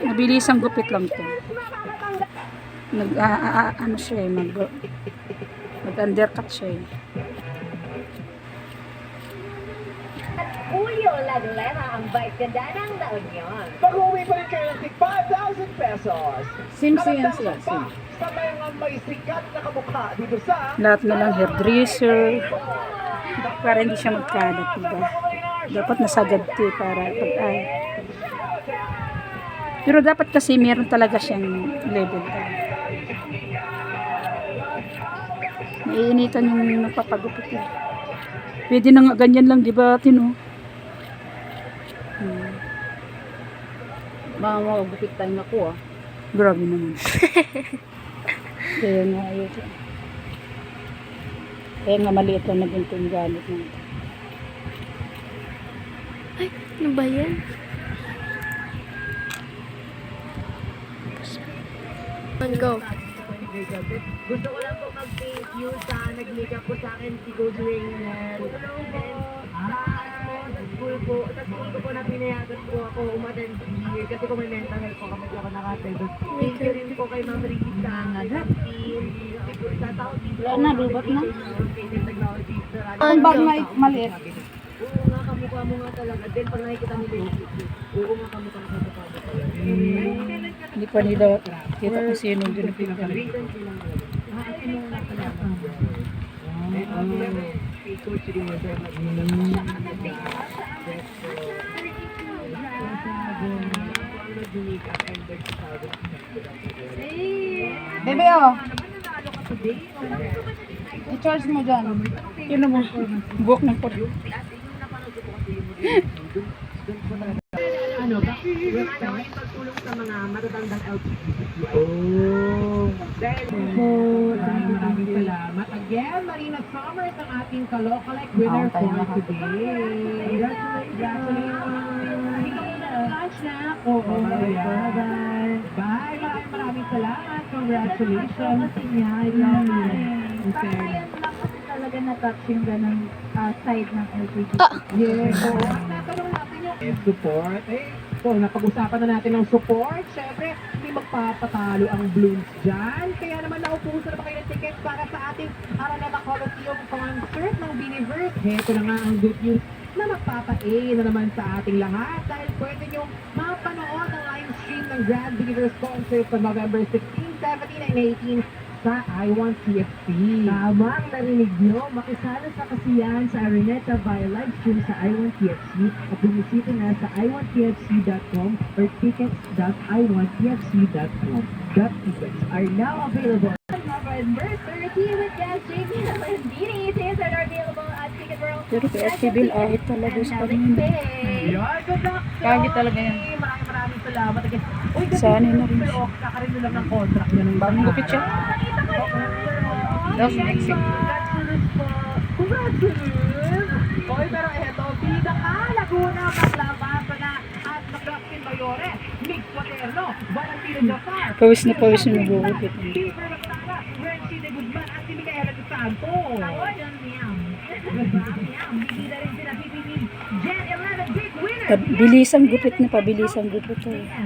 Mabilis ang gupit lang to. Nag, ah, ah, ah, ano siya eh, mag, mag undercut siya eh. Julio Laglera ang vice ganda ng La Union. Pag-uwi pa rin kayo ng tig 5,000 pesos. Simsi yan sila, pa Sa mga may sikat na kamukha dito sa... Lahat na lang hairdresser. Para hindi siya magkalat, diba? Dapat nasagad to eh, para pag ay. Pero dapat kasi meron talaga siyang level talaga. Naiinitan yung nagpapagupit eh. Pwede na nga ganyan lang, di ba, Tino? Hmm, Mga magupit time ako ah. grabe naman. Kaya nga, ayun. Kaya nga maliit lang na ganito yung gamit natin. Ano ba yan? On go. Gusto ko lang po mag-thank you sa nag-makeup po sa akin si Good Rainer. Ah, sa school po, sa school ko po na pinayagan po ako umattend here kasi kung may mental health po kami ako nakatay. Thank you rin po kay Ma'am team, sa tao dito. Wala na, lubat na. Ang bag na maliit. Oo nga, kamukha mo nga talaga. Then pag nakikita mo oo nga kamukha mo sa talaga. Hindi pa nila kita kung sino yung ginapitan. Bebe oh. I-charge mo dyan. Yun mo, buhok ng pot. Ano ano, yung pagtulong sa mga matatandang LGBTQ. Dahil po, maraming maraming salamat. Again, Marina Summers ang ating Kalokalike winner tayo for na. today. Congratulations! Hindi ka muna lunch na. Oo, bye-bye. Bye! Maraming salamat. Congratulations. In fairness. talaga na-touch yung ganun ah, side ng LGBT. Yes, so support. Eh, so napag-usapan na natin ng support. Siyempre, hindi magpapatalo ang Blooms dyan. Kaya naman naupuso na ba kayo ng tickets para sa ating Araneta Coliseum concert ng Biniverse. Heto na nga ang good news na magpapa-A na naman sa ating lahat dahil pwede nyo mapanood ang live stream ng Grand Biniverse concert sa November 16, 17, and 18 sa I Want TFC. Tama ang narinig nyo. Makisala sa kasiyahan sa Araneta via live stream sa I1TFC at bumisita na sa iwantfc.com or tickets.iwantfc.com. Dot tickets are now available. November 30 with guest JP Landini. Tickets are available. Pero kaya civil ahit talaga sa kanina. Yan! Kaya talaga yan. Maraming maraming salamat. Uy, kasi Sana na rin siya. kakarin lang ng contract niya ng Bagong gupit siya. Mexico. Congratulations po. Congratulations! Hoy, pero eto, bida ka, Laguna, Paglaban, na at Macrafin Bayore, Mix Paterno, Valentino Jafar, Pawis na pawis yung nagugupit. Silver Magtara, Renzi de Guzman, at si Micaela de Santos. Ayun, Miam. Miam. Bibida rin sila PPP. Gen 11 big winner. Pabilis ang gupit na pabilis ang gupit. Morena.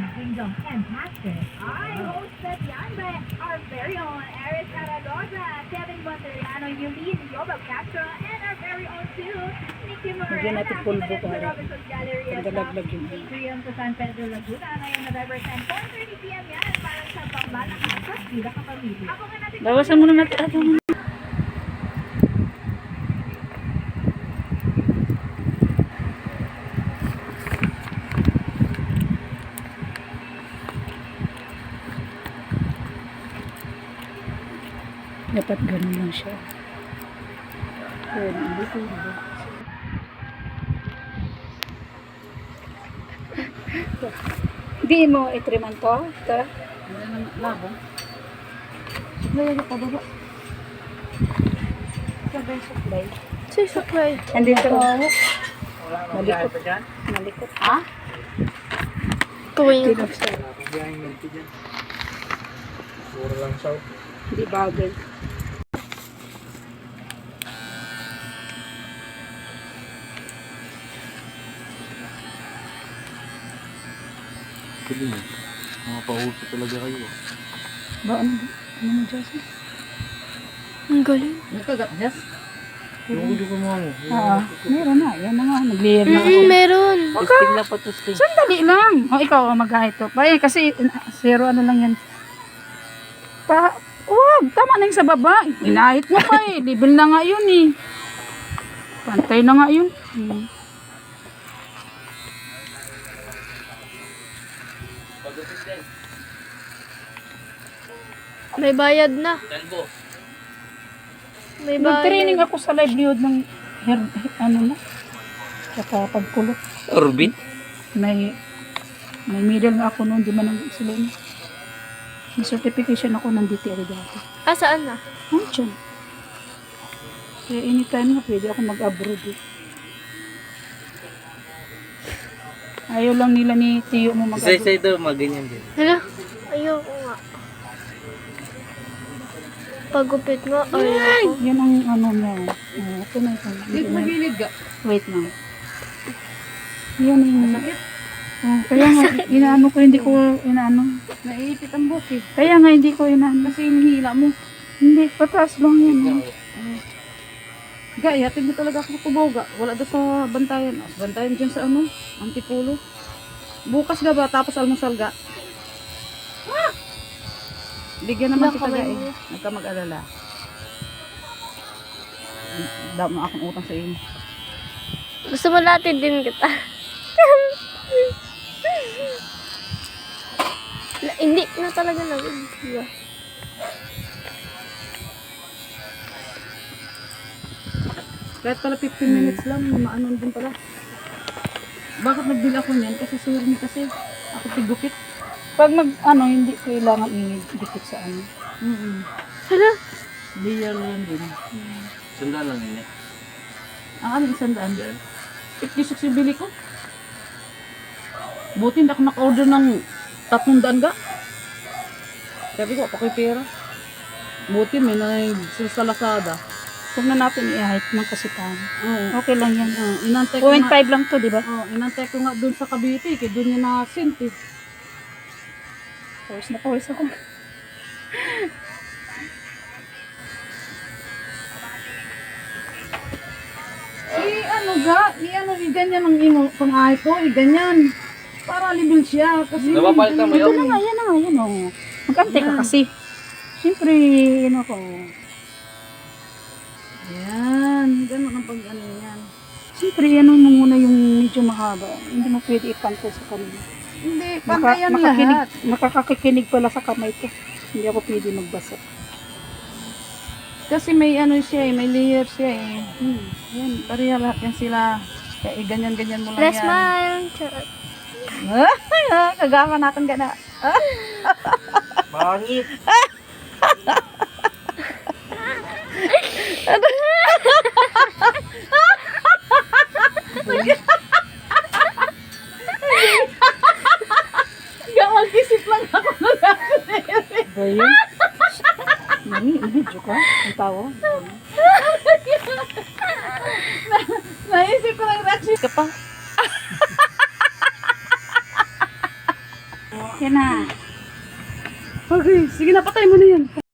Lagyan natin pulbo sa para pagdalaglag yun. Atrium sa San Pedro Laguna ngayong November 10, 4.30pm yan para sa pambalang at Pila Kapamilya. Bawasan muna natin. Dapat ganun lang siya. Ayan, dito, dito. Hindi mo itriman to? Ito? Labo. Lagyan ka pababa. Sabay supply. Si Saklay. Andito. Malikot. Malikot. Ha? Tuwing. Pinagsa. Hindi bagay. Mga pauso talaga kayo. Ba, ano, ano mo, Josie? Ang galing. Nagkagat, Jess? Yung ulo ko mo. Oo, meron na. Yan na nga, nag-layer na ako. Mm, meron. Testing na pa testing. Sandali lang. O, ikaw, oh, mag-ahit to. Ba, eh, kasi, zero ano lang yan. Pa, wag, tama na yung sa baba. Inahit mo pa eh. Level na nga yun eh. Pantay na nga yun. Hmm. May bayad na. May Nag-training bayad. ako sa livelihood ng hair, ano na, saka pagkulot. Orbit? May, may medal nga ako noon, di man ang sila yun. May certification ako ng DTR dati. Ah, saan na? Ano dyan? Kaya anytime nga pwede ako mag-abroad eh. Ayaw lang nila ni Tiyo mo mag-abroad. Isa-isa ito, mga ganyan din. Hala? Ayoko nga. Pagupit nga, ayoko. Yan ang ano niya. Oh, ito na ito. Dito magilid ka. Wait na. Yan yung... Oh, kaya nga, inaano ko, hindi ko inaano. Naiipit ang buhok eh. Kaya nga, hindi ko inaano. Kasi hinihila mo. Hindi, pataas lang yan. oh. Gaya, tignan talaga ako sa Tuboga. Wala daw sa bantayan. Ah, bantayan dyan sa ano, Antipulo. Bukas ga ba, tapos almusal ga. Bigyan naman kita ga eh. Huwag ka mag-alala. Daw mo akong utang sa iyo. Gusto mo natin din kita. Hindi na talaga lang. Diba? Kahit pala 15 minutes lang, maanon din pala. Bakit nagbili ako niyan? Kasi sure ni kasi. Ako tigupit. Pag mag, ano, hindi kailangan i-dikit sa ano. Mm Hala? Layer lang din. Sandaan lang yun eh. Ang ano isang daan? 56 yung bili ko. Buti hindi ako naka-order ng tatlong daan ga. Sabi ko, pakoy pera. Buti may na sa Lazada. Huwag na natin i-height ng kasipahan. Oo. Okay lang yan. Oh, inantay ko nga, 0.5 lang to, di ba? oh, inantay ko nga dun sa Cavite, kaya dun yung na-sent eh. Pawis na pawis ako. Eh, ano ga? Eh, ano, i ganyan ang imo kung ay ko, i ganyan. Para libil siya. Kasi Napapalitan mo Ito yun? na nga, yan na nga, yan o. Mag-ante ka kasi. Siyempre, ano ko. Yan, ganun ang pag ano yan. Siyempre, ano mo muna yung medyo mahaba. Hindi mo pwede ipantay sa kanila. Hindi, Maka, pantayan makakinig, lahat. nakakakikinig pala sa kamay ko. Hindi ako pwede magbasa. Kasi may ano siya eh, may layer siya eh. Hmm. Yan, pareha lahat yan sila. Kaya eh, ganyan-ganyan mo lang Let's yan. smile. Charot. Ah, kagama natin gana. Pangit! Kaya mag-isip lang ako lang. Ba yun? Mami, i-video ka? Ang tawa? Naisip ko lang reaction. Ka pa. Okay na. Okay, sige na, patay mo na yan.